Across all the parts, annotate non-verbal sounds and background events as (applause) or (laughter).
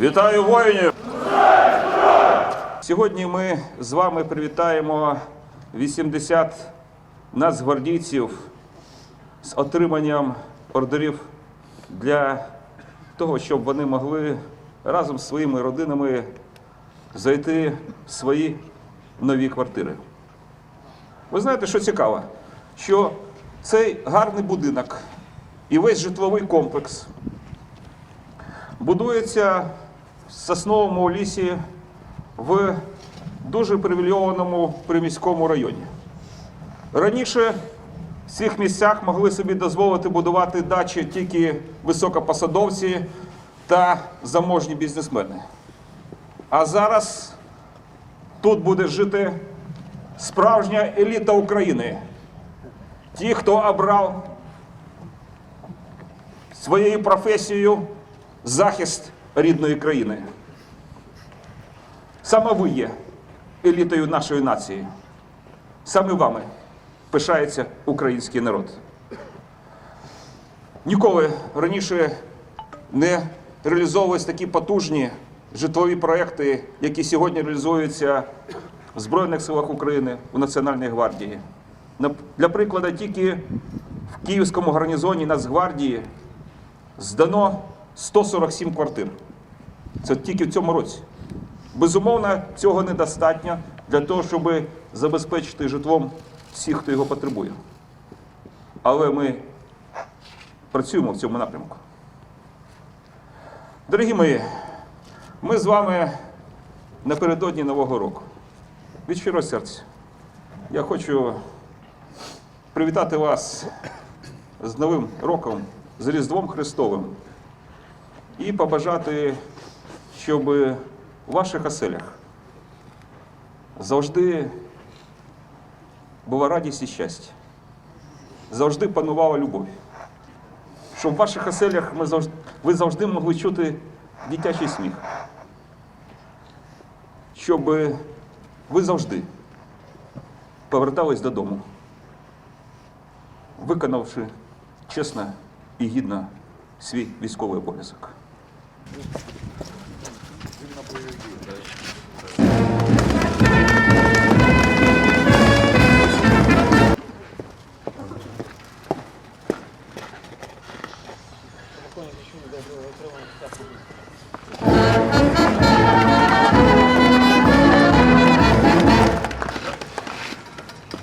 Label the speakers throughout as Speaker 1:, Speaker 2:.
Speaker 1: Вітаю воїнів! Сьогодні ми з вами привітаємо 80 нацгвардійців з отриманням ордерів для того, щоб вони могли разом з своїми родинами зайти в свої нові квартири. Ви знаєте, що цікаво? Що цей гарний будинок і весь житловий комплекс будується в сосновому лісі в дуже привілейованому приміському районі. Раніше в цих місцях могли собі дозволити будувати дачі тільки високопосадовці та заможні бізнесмени. А зараз тут буде жити справжня еліта України. Ті, хто обрав своєю професією захист рідної країни. Саме ви є елітою нашої нації. Саме вами пишається український народ. Ніколи раніше не реалізовувались такі потужні житлові проекти, які сьогодні реалізуються в Збройних силах України у Національній гвардії. Для прикладу, тільки в Київському гарнізоні Нацгвардії здано 147 квартир. Це тільки в цьому році. Безумовно, цього недостатньо для того, щоб забезпечити житлом всіх, хто його потребує. Але ми працюємо в цьому напрямку. Дорогі мої, ми з вами напередодні Нового року. Від щирого серця. Я хочу привітати вас з Новим роком, з Різдвом Христовим і побажати, щоб у ваших оселях завжди була радість і щастя, завжди панувала любов. Щоб в ваших оселях ми завжди, ви завжди могли чути дитячий сміх. Щоб ви завжди повертались додому, виконавши чесно і гідно свій військовий обов'язок.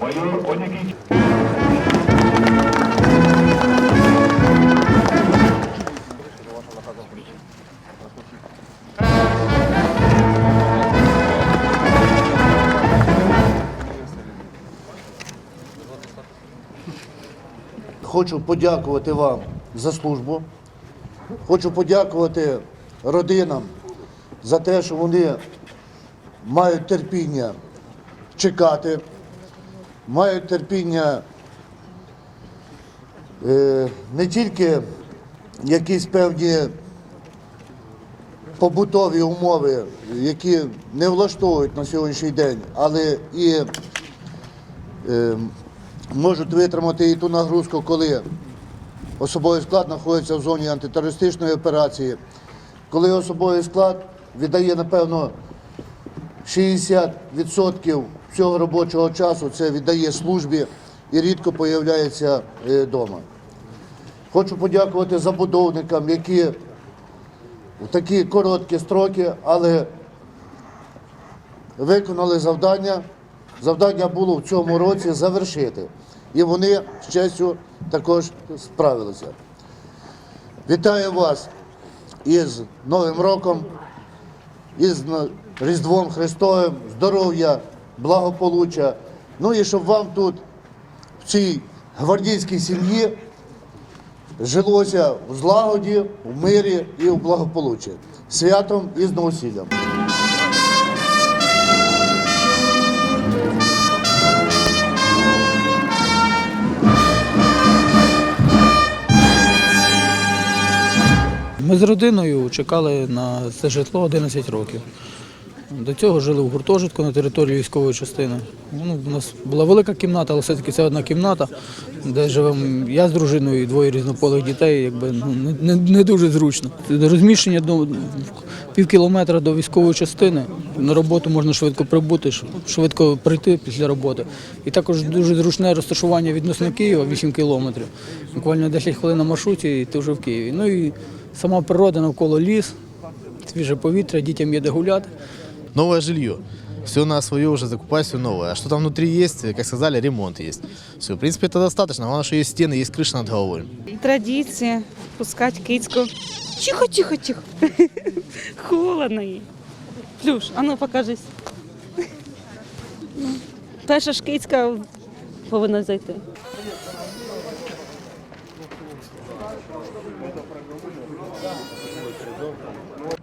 Speaker 2: Майор Онікіч.
Speaker 3: Хочу подякувати вам за службу. Хочу подякувати родинам за те, що вони мають терпіння чекати, мають терпіння е, не тільки якісь певні побутові умови, які не влаштовують на сьогоднішній день, але і е, можуть витримати і ту нагрузку, коли особовий склад знаходиться в зоні антитерористичної операції, коли особовий склад віддає, напевно, 60% всього робочого часу це віддає службі і рідко появляється вдома. Хочу подякувати забудовникам, які в такі короткі строки, але виконали завдання. Завдання було в цьому році завершити. І вони з честю також справилися. Вітаю вас із Новим роком, із Різдвом Христовим, здоров'я, благополуччя. Ну і щоб вам тут, в цій гвардійській сім'ї, жилося в злагоді, в мирі і в благополуччі. Святом і з новосіллям.
Speaker 4: Ми з родиною чекали на це житло 11 років. До цього жили в гуртожитку на території військової частини. Ну, у нас була велика кімната, але все-таки це одна кімната, де живемо я з дружиною і двоє різнополих дітей, якби ну, не, не, дуже зручно. Розміщення до пів кілометра до військової частини. На роботу можна швидко прибути, швидко прийти після роботи. І також дуже зручне розташування відносно Києва 8 кілометрів. Буквально 10 хвилин на маршруті, і ти вже в Києві. Ну і сама природа навколо ліс, свіже повітря, дітям є де гуляти.
Speaker 5: новое жилье. Все на свое уже закупать, все новое. А что там внутри есть, как сказали, ремонт есть. Все, в принципе, это достаточно. Главное, что есть стены, есть крыша над головой.
Speaker 6: Традиція пускати кицьку. Тихо, тихо, тихо. (laughs) Холодно їй. Плюш, а ну покажись. Ну, Перша ж кицька повинна зайти. thank